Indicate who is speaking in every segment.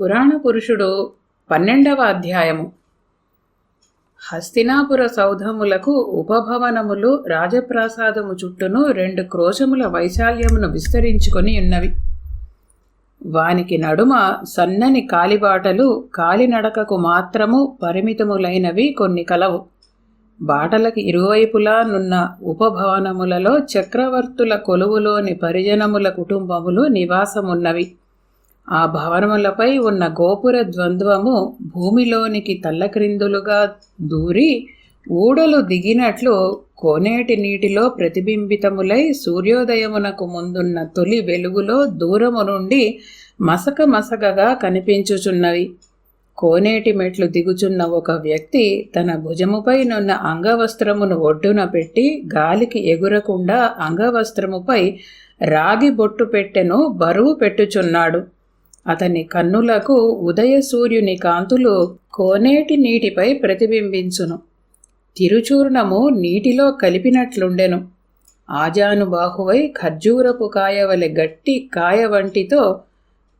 Speaker 1: పురాణ పురుషుడు పన్నెండవ అధ్యాయము. హస్తినాపుర సౌధములకు ఉపభవనములు రాజప్రాసాదము చుట్టూను రెండు క్రోశముల వైశాల్యమును విస్తరించుకొని ఉన్నవి. వానికి నడుమ సన్నని కాలిబాటలు కాలినడకకు మాత్రము పరిమితములైనవి కొన్ని కలవు. బాటలకి ఇరువైపులా నున్న ఉపభవనములలో చక్రవర్తుల కొలువులోని పరిజనముల కుటుంబములు నివాసమున్నవి. ఆ భవనములపై ఉన్న గోపుర ద్వంద్వము భూమిలోనికి తల్లక్రిందులుగా దూరి ఊడలు దిగినట్లు కోనేటి నీటిలో ప్రతిబింబితములై సూర్యోదయమునకు ముందున్న తొలి వెలుగులో దూరము నుండి మసక మసకగా కనిపించుచున్నవి. కోనేటి మెట్లు దిగుచున్న ఒక వ్యక్తి తన భుజముపై నున్న అంగవస్త్రమును ఒడ్డున పెట్టి గాలికి ఎగురకుండా అంగవస్త్రముపై రాగి బొట్టు పెట్టెను బరువు పెట్టుచున్నాడు. అతని కన్నులకు ఉదయ సూర్యుని కాంతులు కోనేటి నీటిపై ప్రతిబింబించును. తిరుచూర్ణము నీటిలో కలిపినట్లుండెను. ఆజానుబాహువై ఖర్జూరపు కాయవలె గట్టి కాయ వంటితో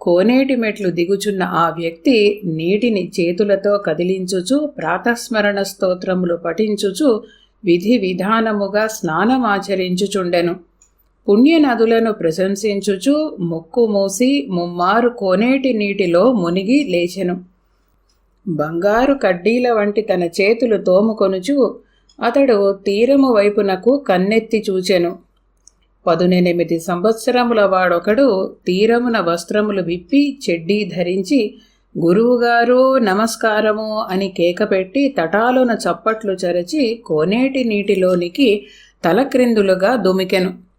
Speaker 1: కోనేటి మెట్లు దిగుచున్న ఆ వ్యక్తి నీటిని చేతులతో కదిలించుచు ప్రాతస్మరణ స్తోత్రములు పఠించుచు విధి విధానముగా స్నానమాచరించుచుండెను. పుణ్యనదులను ప్రశంసించుచు ముక్కు మూసి ముమ్మారు కోనేటి నీటిలో మునిగి లేచెను. బంగారు కడ్డీల వంటి తన చేతులు తోముకొనుచు అతడు తీరము వైపునకు కన్నెత్తి చూచెను. పదునెనిమిది సంవత్సరముల వాడొకడు తీరమున వస్త్రములు విప్పి చెడ్డీ ధరించి గురువుగారు నమస్కారము అని కేకపెట్టి తటాలున చప్పట్లు చరచి కోనేటి నీటిలోనికి తలక్రిందులుగా దుమికెను.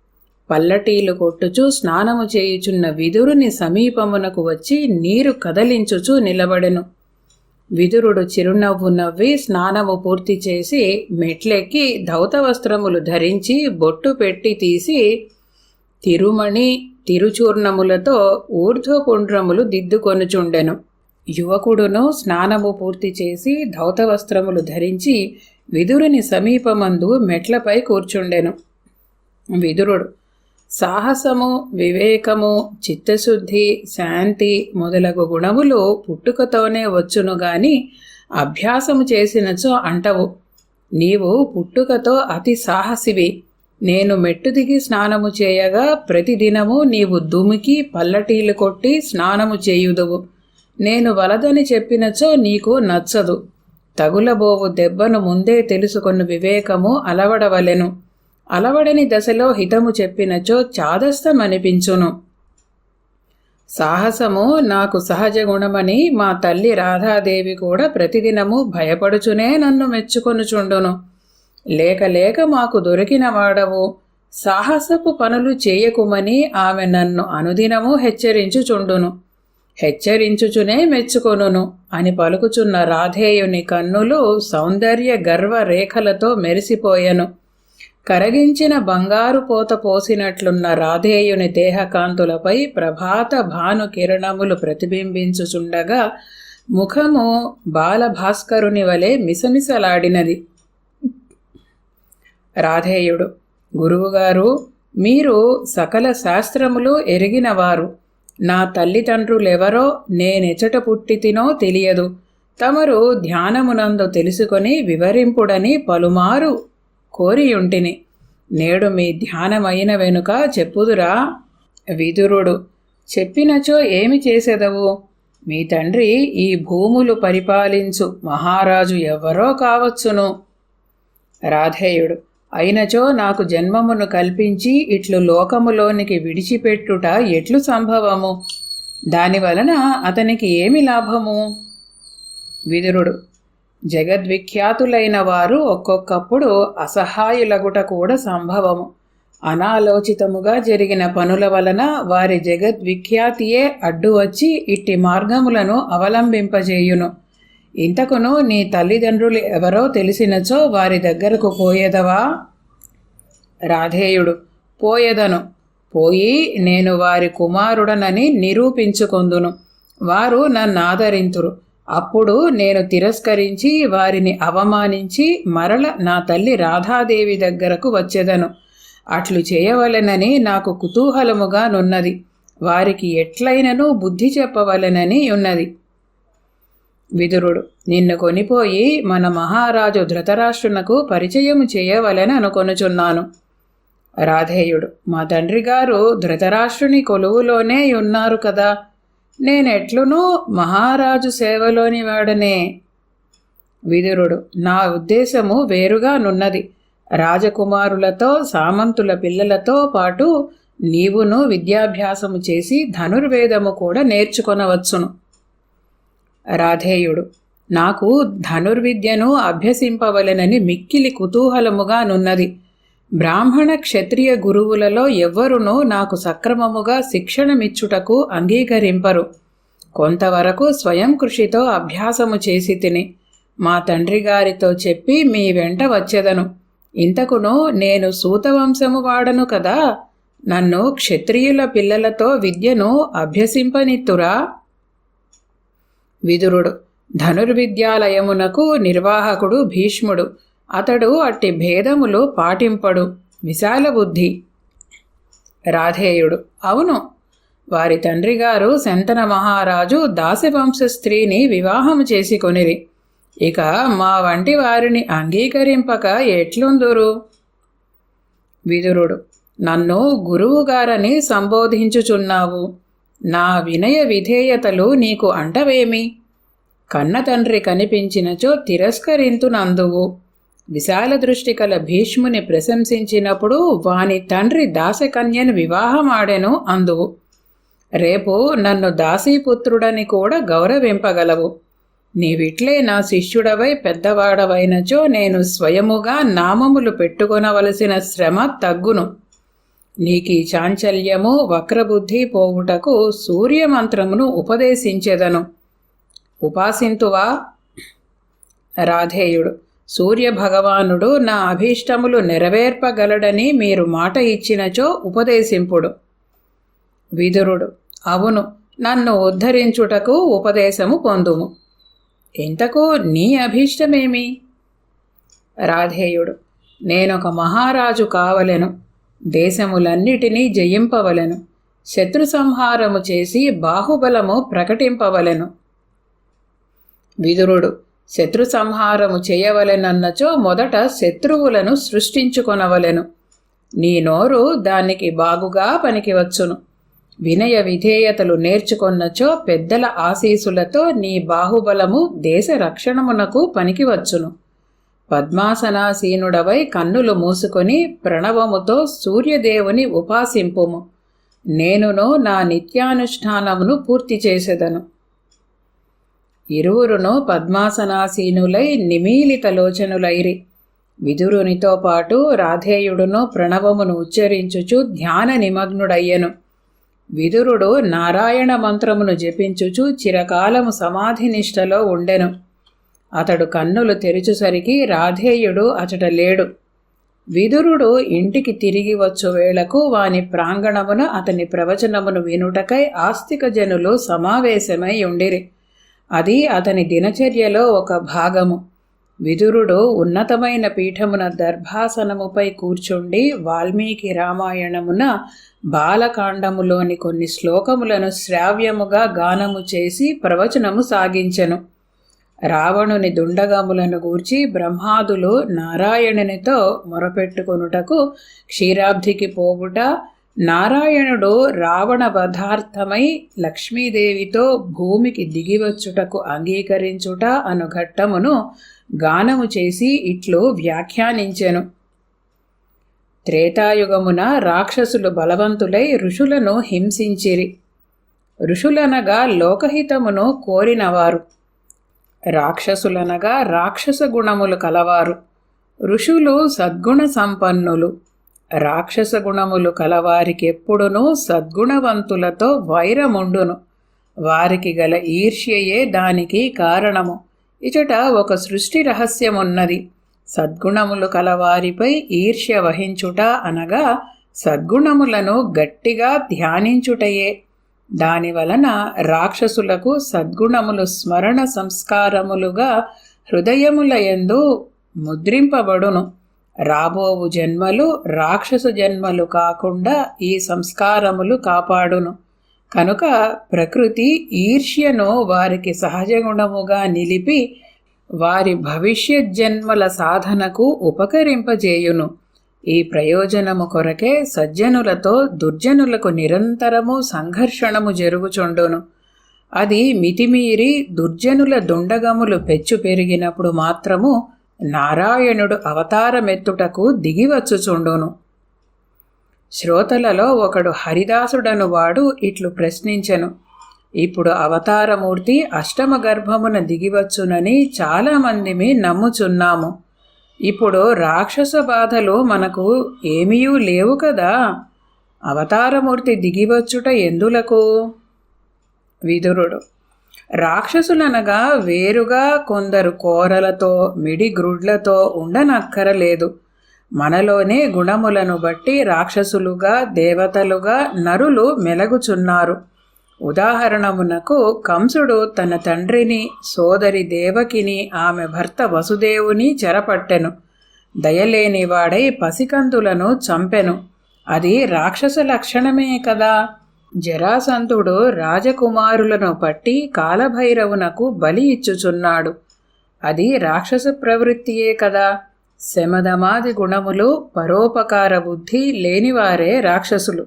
Speaker 1: పల్లటీలు కొట్టుచు స్నానము చేయుచున్న విదురుని సమీపమునకు వచ్చి నీరు కదలించుచు నిలబడెను. విదురుడు చిరునవ్వు నవ్వి స్నానము పూర్తి చేసి మెట్లెక్కి ధౌత వస్త్రములు ధరించి బొట్టు పెట్టి తీసి తిరుమణి తిరుచూర్ణములతో ఊర్ధ్వపుండ్రములు దిద్దుకొనుచుండెను. యువకుడును స్నానము పూర్తి చేసి ధౌత వస్త్రములు ధరించి విదురుని సమీపమందు మెట్లపై కూర్చుండెను. విదురుడు సాహసము వివేకము చిత్తశుద్ధి శాంతి మొదలగు గుణములు పుట్టుకతోనే వచ్చును గాని అభ్యాసము చేసినచో అంటవు. నీవు పుట్టుకతో అతి సాహసివి. నేను మెట్టు దిగి స్నానము చేయగా ప్రతిదినము నీవు దుమికి పల్లటీలు కొట్టి స్నానము చేయుదువు. నేను వలదని చెప్పినచో నీకు నచ్చదు. తగులబోవు దెబ్బను ముందే తెలుసుకున్న వివేకము అలవడవలెను. అలవడని దశలో హితము చెప్పినచో చాదస్తమనిపించును. సాహసము నాకు సహజ గుణమని మా తల్లి రాధాదేవి కూడా ప్రతిదినము భయపడుచునే నన్ను మెచ్చుకొనుచుండును. లేక లేక మాకు దొరికిన వాడవు సాహసపు పనులు చేయకుమని ఆమె నన్ను అనుదినము హెచ్చరించుచుండును. హెచ్చరించుచునే మెచ్చుకొనును అని పలుకుచున్న రాధేయుని కన్నులు సౌందర్య గర్వ రేఖలతో మెరిసిపోయెను. కరగించిన బంగారు పోత పోసినట్లున్న రాధేయుని దేహకాంతులపై ప్రభాత భాను కిరణములు ప్రతిబింబించుచుండగా ముఖము బాలభాస్కరుని వలె మిసమిసలాడినది. రాధేయుడు గురువుగారు మీరు సకల శాస్త్రములు ఎరిగినవారు. నా తల్లిదండ్రులెవరో నేనెచట పుట్టితినో తెలియదు. తమరు ధ్యానమునందు తెలుసుకొని వివరింపుడని పలుమారు కోరియుంటిని. నేడు మీ ధ్యానమైన వెనుక చెప్పుదురా విదురుడు. చెప్పినచో ఏమి చేసేదవు? మీ తండ్రి ఈ భూములు పరిపాలించు మహారాజు ఎవరో కావచ్చును. రాధేయుడు అయినచో నాకు జన్మమును కల్పించి ఇట్లు లోకములోనికి విడిచిపెట్టుట ఎట్లు సంభవము? దానివలన అతనికి ఏమి లాభము? విదురుడు జగద్విఖ్యాతులైన వారు ఒక్కొక్కప్పుడు అసహాయులగుట కూడా సంభవము. అనాలోచితముగా జరిగిన పనుల వలన వారి జగద్విఖ్యాతియే అడ్డు వచ్చి ఇట్టి మార్గములను అవలంబింపజేయును. ఇంతకును నీ తల్లిదండ్రులు ఎవరో తెలిసినచో వారి దగ్గరకు పోయేదవా? రాధేయుడు పోయేదను. పోయి నేను వారి కుమారుడనని నిరూపించుకొందును. వారు నన్ను ఆదరింతురు. అప్పుడు నేను తిరస్కరించి వారిని అవమానించి మరల నా తల్లి రాధాదేవి దగ్గరకు వచ్చేదను. అట్లు చేయవలెనని నాకు కుతూహలముగా నున్నది. వారికి ఎట్లయినను బుద్ధి చెప్పవలెనని ఉన్నది. విదురుడు నిన్ను కొనిపోయి మన మహారాజు ధృతరాష్ట్రునకు పరిచయము చేయవలని అనుకొనుచున్నాను. రాధేయుడు మా తండ్రి గారు ధృతరాష్ట్రుని కొలువులోనే ఉన్నారు కదా. నేనెట్లునూ మహారాజు సేవలోని వాడనే విదురుడు. నా ఉద్దేశము వేరుగా నున్నది. రాజకుమారులతో సామంతుల పిల్లలతో పాటు నీవును విద్యాభ్యాసము చేసి ధనుర్వేదము కూడా నేర్చుకొనవచ్చును. రాధేయుడు నాకు ధనుర్విద్యను అభ్యసింపవలెనని మిక్కిలి కుతూహలముగా నున్నది. బ్రాహ్మణ క్షత్రియ గురువులలో ఎవ్వరునూ నాకు సక్రమముగా శిక్షణమిచ్చుటకు అంగీకరింపరు. కొంతవరకు స్వయం కృషితో అభ్యాసము చేసి తిని మా తండ్రి గారితో చెప్పి మీ వెంట వచ్చేదను. ఇంతకును నేను సూతవంశము వాడను కదా నన్ను క్షత్రియుల పిల్లలతో విద్యను అభ్యసింపనిత్తురా? విదురుడు ధనుర్విద్యాలయమునకు నిర్వాహకుడు భీష్ముడు అతడు అట్టి భేదములు పాటింపడు విశాల బుద్ధి. రాధేయుడు అవును వారి తండ్రి గారు శంతన మహారాజు దాసవంశ స్త్రీని వివాహము చేసి కొనిరి ఇక మా వంటి వారిని అంగీకరింపక ఎట్లుందురు? విదురుడు నన్ను గురువుగారని సంబోధించుచున్నావు. నా వినయ విధేయతలు నీకు అంటవేమి? కన్న తండ్రి కనిపించినచో తిరస్కరింతునందువు. విశాల దృష్టి కల భీష్ముని ప్రశంసించినప్పుడు వాని తండ్రి దాసకన్యను వివాహమాడెను అందువు. రేపు నన్ను దాసీపుత్రుడని కూడా గౌరవింపగలవు. నీవిట్లే నా శిష్యుడవై పెద్దవాడవైనచో నేను స్వయముగా నామములు పెట్టుకొనవలసిన శ్రమ తగ్గును. నీకీ చాంచల్యము వక్రబుద్ధి పోవుటకు సూర్యమంత్రమును ఉపదేశించెదను. ఉపాసింతువా? రాధేయుడు. సూర్యభగవానుడు నా అభీష్టములు నెరవేర్పగలడని మీరు మాట ఇచ్చినచో ఉపదేశింపుడు. విదురుడు అవును నన్ను ఉద్ధరించుటకు ఉపదేశము పొందుము. ఇంతకు నీ అభీష్టమేమి? రాధేయుడు నేనొక మహారాజు కావలెను దేశములన్నిటినీ జయింపవలెను శత్రు సంహారము చేసి బాహుబలము ప్రకటింపవలెను. విదురుడు శత్రు సంహారము చేయవలెనన్నచో మొదట శత్రువులను సృష్టించుకొనవలెను. నీ నోరు దానికి బాగుగా పనికివచ్చును. వినయ విధేయతలు నేర్చుకొన్నచో పెద్దల ఆశీసులతో నీ బాహుబలము దేశ రక్షణమునకు పనికివచ్చును. పద్మాసనాసీనుడవై కన్నులు మూసుకొని ప్రణవముతో సూర్యదేవుని ఉపాసింపుము. నేనును నా నిత్యానుష్ఠానమును పూర్తి చేసేదను. ఇరువురును పద్మాసనాసీనులై నిమీలితలోచనులైరి విదురునితో పాటు రాధేయుడును ప్రణవమును ఉచ్చరించుచు ధ్యాన నిమగ్నుడయ్యను. విదురుడు నారాయణ మంత్రమును జపించుచు చిరకాలము సమాధినిష్టలో ఉండెను. అతడు కన్నులు తెరుచుసరికి రాధేయుడు అచట లేడు. విదురుడు ఇంటికి తిరిగి వచ్చు వేళకు వాని ప్రాంగణమున అతని ప్రవచనమును వినుటకై ఆస్తిక జనులు సమావేశమై ఉండిరి. అది అతని దినచర్యలో ఒక భాగము. విదురుడు ఉన్నతమైన పీఠమున దర్భాసనముపై కూర్చుండి వాల్మీకి రామాయణమున బాలకాండములోని కొన్ని శ్లోకములను శ్రావ్యముగా గానము చేసి ప్రవచనము సాగించెను. రావణుని దుండగములను గూర్చి బ్రహ్మాదులు నారాయణునితో మొరపెట్టుకొనుటకు క్షీరాబ్ధికి పోవుట నారాయణుడు రావణ వధార్థమై లక్ష్మీదేవితో భూమికి దిగివచ్చుటకు అంగీకరించుట అను ఘట్టమును గానము చేసి ఇట్లు వ్యాఖ్యానించెను. త్రేతాయుగమున రాక్షసులు బలవంతులై ఋషులను హింసించిరి. ఋషులనగా లోకహితమును కోరినవారు. రాక్షసులనగా రాక్షస గుణములు కలవారు. ఋషులు సద్గుణ సంపన్నులు. రాక్షస గుణములు కలవారికి ఎప్పుడునూ సద్గుణవంతులతో వైరముండును. వారికి గల ఈర్ష్యయే దానికి కారణము. ఇచట ఒక సృష్టి రహస్యమున్నది. సద్గుణములు కలవారిపై ఈర్ష్య వహించుట అనగా సద్గుణములను గట్టిగా ధ్యానించుటయే. దానివలన రాక్షసులకు సద్గుణములు స్మరణ సంస్కారములుగా హృదయముల యందు ముద్రింపబడును. రాబోవు జన్మలు రాక్షసు జన్మలు కాకుండా ఈ సంస్కారములు కాపాడును. కనుక ప్రకృతి ఈర్ష్యను వారికి సహజ గుణముగా నిలిపి వారి భవిష్యత్ జన్మల సాధనకు ఉపకరింపజేయును. ఈ ప్రయోజనము కొరకే సజ్జనులతో దుర్జనులకు నిరంతరము సంఘర్షణము జరుగుచుండును. అది మితిమీరి దుర్జనుల దుండగములు పెచ్చు పెరిగినప్పుడు మాత్రము నారాయణుడు అవతారమెత్తుటకు దిగివచ్చుచుండును. శ్రోతలలో ఒకడు హరిదాసుడను వాడు ఇట్లు ప్రశ్నించెను. ఇప్పుడు అవతారమూర్తి అష్టమ గర్భమున దిగివచ్చునని చాలామందిమి నమ్ముచున్నాము. ఇప్పుడు రాక్షస బాధలు మనకు ఏమీయూ లేవు కదా. అవతారమూర్తి దిగివచ్చుట ఎందులకు? విదురుడు. రాక్షసులనగా వేరుగా కొందరు కోరలతో మిడిగ్రుడ్లతో ఉండనక్కరలేదు. మనలోనే గుణములను బట్టి రాక్షసులుగా దేవతలుగా నరులు మెలగుచున్నారు. ఉదాహరణమునకు కంసుడు తన తండ్రిని సోదరి దేవకిని ఆమె భర్త వసుదేవుని చెరపట్టెను. దయలేనివాడై పసికందులను చంపెను. అది రాక్షస లక్షణమే కదా! జరాసంతుడు రాజకుమారులను పట్టి కాలభైరవునకు బలి ఇచ్చుచున్నాడు. అది రాక్షస ప్రవృత్తియే కదా. శమదమాది గుణములు పరోపకార బుద్ధి లేనివారే రాక్షసులు.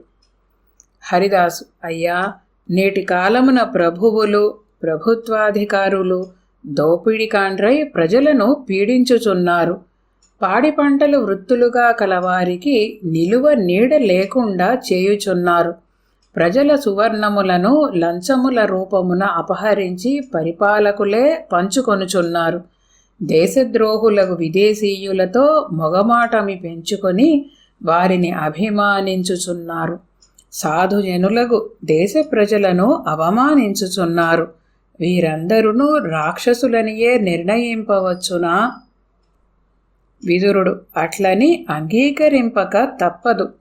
Speaker 1: హరిదాసు అయ్యా నేటి కాలమున ప్రభువులు ప్రభుత్వాధికారులు దోపిడికాండ్రై ప్రజలను పీడించుచున్నారు. పాడి పంటలు వృత్తులుగా కలవారికి నిలువ నీడ లేకుండా చేయుచున్నారు. ప్రజల సువర్ణములను లంచముల రూపమున అపహరించి పరిపాలకులే పంచుకొనుచున్నారు. దేశద్రోహులకు విదేశీయులతో మొగమాటమి పెంచుకొని వారిని అభిమానించుచున్నారు. సాధుజనులకు దేశ ప్రజలను అవమానించుచున్నారు. వీరందరూ రాక్షసులనియే నిర్ణయింపవచ్చునా? విదురుడు అట్లని అంగీకరింపక తప్పదు.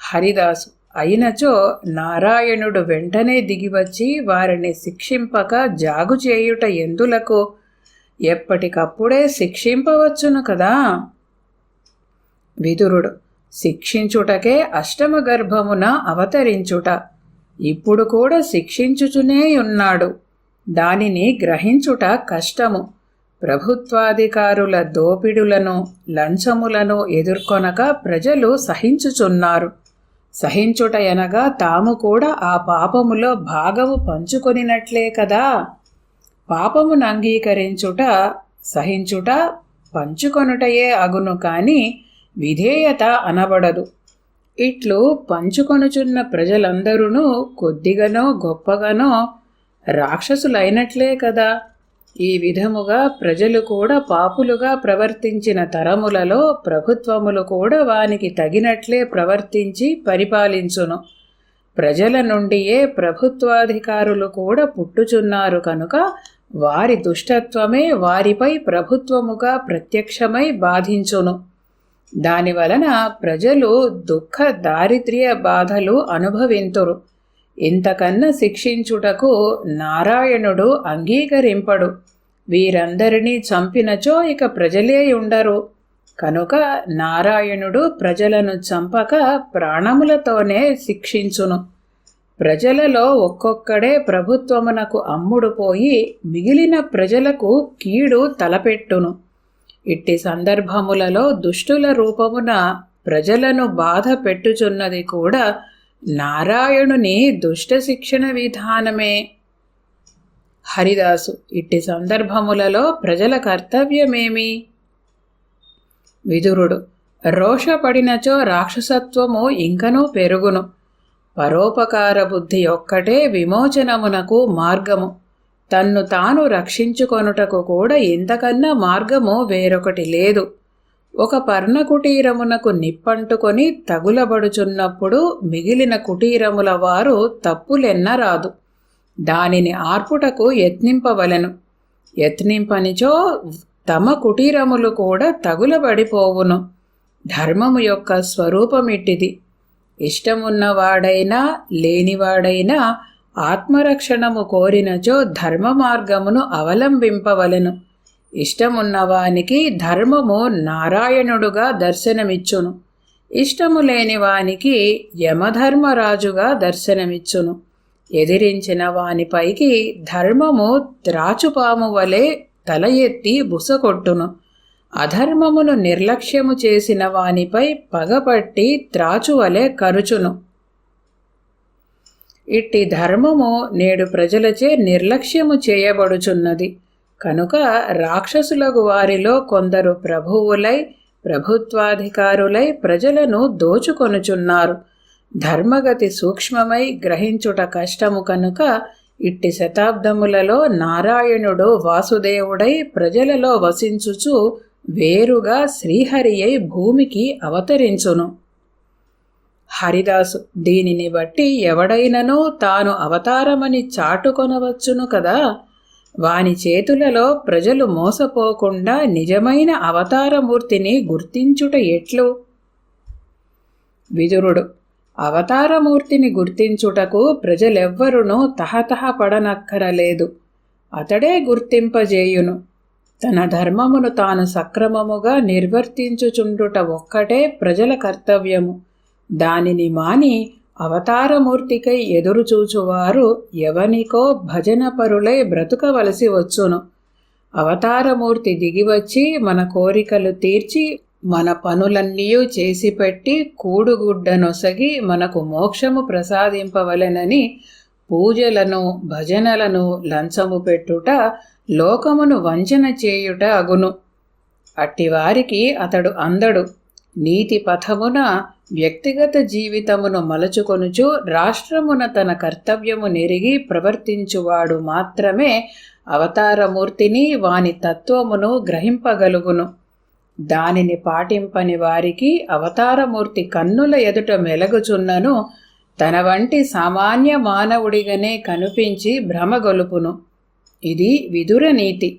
Speaker 1: హరిదాసు అయినచో నారాయణుడు వెంటనే దిగివచ్చి వారిని శిక్షింపక జాగు చేయుట ఎందులకు? ఎప్పటికప్పుడే శిక్షింపవచ్చును కదా? విదురుడు శిక్షించుటకే అష్టమ గర్భమున అవతరించుట. ఇప్పుడు కూడా శిక్షించుచునే ఉన్నాడు. దానిని గ్రహించుట కష్టము. ప్రభుత్వాధికారుల దోపిడులను లంచములను ఎదుర్కొనక ప్రజలు సహించుచున్నారు. సహించుట ఎనగా తాము కూడా ఆ పాపములో భాగము పంచుకొనినట్లే కదా. పాపమును అంగీకరించుట సహించుట పంచుకొనుటయే అగును కాని విధేయత అనబడదు. ఇట్లు పంచుకొనుచున్న ప్రజలందరూ కొద్దిగానో గొప్పగానో రాక్షసులైనట్లే కదా. ఈ విధముగా ప్రజలు కూడా పాపులుగా ప్రవర్తించిన తరములలో ప్రభుత్వములు కూడా వానికి తగినట్లే ప్రవర్తించి పరిపాలించును. ప్రజల నుండియే ప్రభుత్వాధికారులు కూడా పుట్టుచున్నారు కనుక వారి దుష్టత్వమే వారిపై ప్రభుత్వముగా ప్రత్యక్షమై బాధించును. దానివలన ప్రజలు దుఃఖ దారిద్ర్య బాధలు అనుభవింతురు. ఇంతకన్నా శిక్షించుటకు నారాయణుడు అంగీకరింపడు. వీరందరినీ చంపినచో ఇక ప్రజలే ఉండరు. కనుక నారాయణుడు ప్రజలను చంపక ప్రాణములతోనే శిక్షించును. ప్రజలలో ఒక్కొక్కడే ప్రభుత్వమునకు అమ్ముడు పోయి మిగిలిన ప్రజలకు కీడు తలపెట్టును. ఇట్టి సందర్భములలో దుష్టుల రూపమున ప్రజలను బాధ పెట్టుచున్నది కూడా నారాయణుని దుష్ట శిక్షణ విధానమే. హరిదాసు ఇట్టి సందర్భములలో ప్రజల కర్తవ్యమేమి? విదురుడు రోషపడినచో రాక్షసత్వము ఇంకనూ పెరుగును. పరోపకార బుద్ధి ఒక్కటే విమోచనమునకు మార్గము. తన్ను తాను రక్షించుకొనుటకు కూడా ఇంతకన్నా మార్గము వేరొకటి లేదు. ఒక పర్ణ కుటీరమునకు నిప్పంటుకొని తగులబడుచున్నప్పుడు మిగిలిన కుటీరముల వారు తప్పులెన్నరాదు దానిని ఆర్పుటకు యత్నింపవలెను. యత్నింపనిచో తమ కుటీరములు కూడా తగులబడిపోవును. ధర్మము యొక్క స్వరూపమిట్టిది. ఇష్టమున్నవాడైనా లేనివాడైనా ఆత్మరక్షణము కోరినచో ధర్మ మార్గమును అవలంబింపవలెను. ఇష్టమున్నవానికి ధర్మము నారాయణుడుగా దర్శనమిచ్చును. ఇష్టము లేని వానికి యమధర్మరాజుగా దర్శనమిచ్చును. ఎదిరించిన వానిపైకి ధర్మము త్రాచుపాము వలె తల ఎత్తి బుసకొట్టును అధర్మమును నిర్లక్ష్యము చేసిన వానిపై పగపట్టి త్రాచువలే కరుచును. ఇట్టి ధర్మము నేడు ప్రజలచే నిర్లక్ష్యము చేయబడుచున్నది. కనుక రాక్షసులకు వారిలో కొందరు ప్రభువులై ప్రభుత్వాధికారులై ప్రజలను దోచుకొనుచున్నారు. ధర్మగతి సూక్ష్మమై గ్రహించుట కష్టము కనుక ఇట్టి శతాబ్దములలో నారాయణుడు వాసుదేవుడై ప్రజలలో వసించుచు వేరుగా శ్రీహరి అయి భూమికి అవతరించును. హరిదాసు దీనిని బట్టి ఎవడైనను తాను అవతారమని చాటుకొనవచ్చును కదా? వాని చేతులలో ప్రజలు మోసపోకుండా నిజమైన అవతారమూర్తిని గుర్తించుట ఎట్లు? విదురుడు అవతారమూర్తిని గుర్తించుటకు ప్రజలెవ్వరునూ తహతహ పడనక్కరలేదు. అతడే గుర్తింపజేయును. తన ధర్మమును తాను సక్రమముగా నిర్వర్తించుచుండుట ఒక్కటే ప్రజల కర్తవ్యము. దానిని మాని అవతారమూర్తికై ఎదురుచూచువారు ఎవనికో భజనపరులై బ్రతుకవలసి వచ్చును. అవతారమూర్తి దిగివచ్చి మన కోరికలు తీర్చి మన పనులన్నీ చేసిపెట్టి కూడుగుడ్డనొసగి మనకు మోక్షము ప్రసాదింపవలెనని పూజలను భజనలను లంచము పెట్టుట లోకమును వంచన చేయుట అగును. అట్టివారికి అతడు అందడు. నీతి పథమున వ్యక్తిగత జీవితమును మలచుకొనుచు రాష్ట్రమున తన కర్తవ్యము నెరిగి ప్రవర్తించువాడు మాత్రమే అవతారమూర్తిని వాని తత్వమును గ్రహింపగలుగును. దానిని పాటింపని వారికి అవతారమూర్తి కన్నుల ఎదుట మెలగుచున్నను తన వంటి సామాన్య మానవుడిగానే కనిపించి భ్రమగొలుపును ఇది విదుర నీతి.